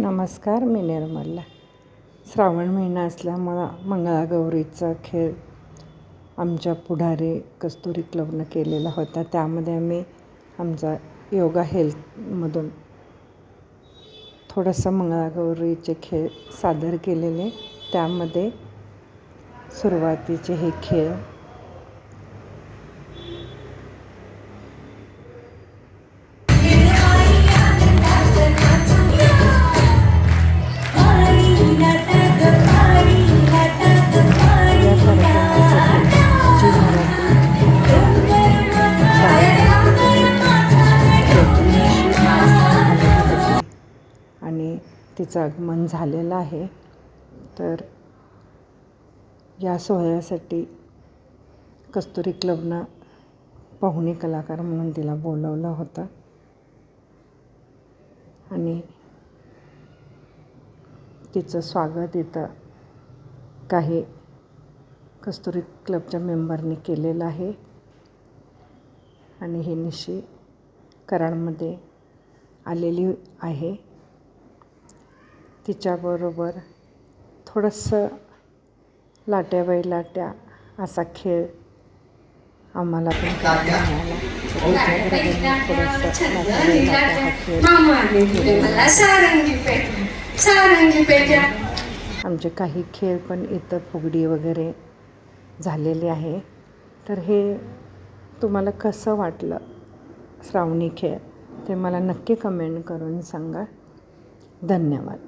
नमस्कार मी निर्मला. श्रावण महिना असल्यामुळं मंगळागौरीचा खेळ आमच्या पुढारी कस्तुरी क्लबनं केलेला होता. त्यामध्ये आम्ही आमचा योगा हेल्थमधून थोडंसं मंगळागौरीचे खेळ सादर केलेले. त्यामध्ये सुरुवातीचे हे खेळ आणि तिचं आगमन झालेलं आहे. तर या सोहळ्यासाठी कस्तुरी क्लबनं पाहुणे कलाकार म्हणून तिला बोलवलं होतं. आणि तिचं स्वागत इथं काही कस्तुरी क्लबच्या मेंबरनी केलेलं आहे. आणि हे निशी कराडमध्ये आलेली आहे. तिच्याबरोबर थोडंसं लाट्या बैलाट्या असा खेळ आम्हाला पण करायला मिळाला थोडंसं लाट्या बैलाट्या हा खेळ आमचे काही खेळ पण इथं फुगडी वगैरे झालेले आहे. तर हे तुम्हाला कसं वाटलं श्रावणी खेळ ते मला नक्की कमेंट करून सांगा. धन्यवाद.